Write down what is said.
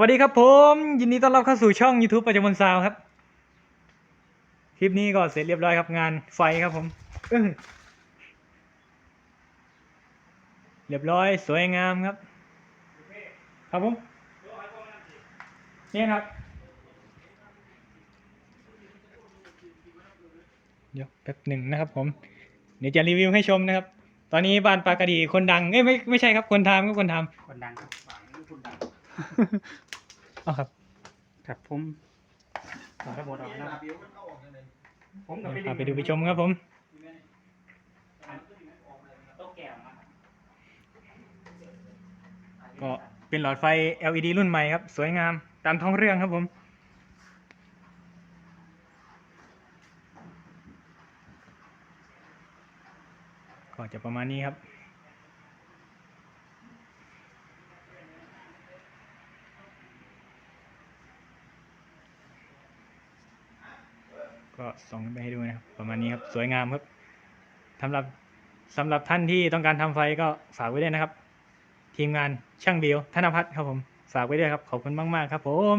วัสดีครับผม ยินดีต้อนรับเข้าสู่ช่อง YouTube ประจำวันซาวครับ คลิปนี้ก็เสร็จเรียบร้อยครับงานไฟครับผมเรียบร้อยสวยงามครับ ครับผมนี่ครับเดี๋ยวแป๊บหนึ่งนะครับผม เดี๋ยวจะรีวิวให้ชมนะครับ ตอนนี้บ้านปากระดีคนดังเอ้ยไม่ไม่ใช่ครับคนทำก็คนทคนดังครับฝางนี่คนดัง เอาครับ ครับผมขอระบบออกนะครับผมกับเดี๋ยวพาไปดูไปชมครับผมโต๊ะแก้วมาก็เป็นหลอดไฟ LED รุ่นใหม่ครับ สวยงามตามท้องเรื่องครับผม ก็จะประมาณนี้ครับ ก็ส่องไปให้ดูนะครับ ประมาณนี้ครับ สวยงามครับสำหรับสำหรับท่านที่ต้องการทำไฟก็ฝากไว้ด้วยนะครับ ทีมงานช่างบิวธนพัฒน์ครับผม ฝากไว้ด้วยครับ ขอบคุณมาก ๆ ครับผม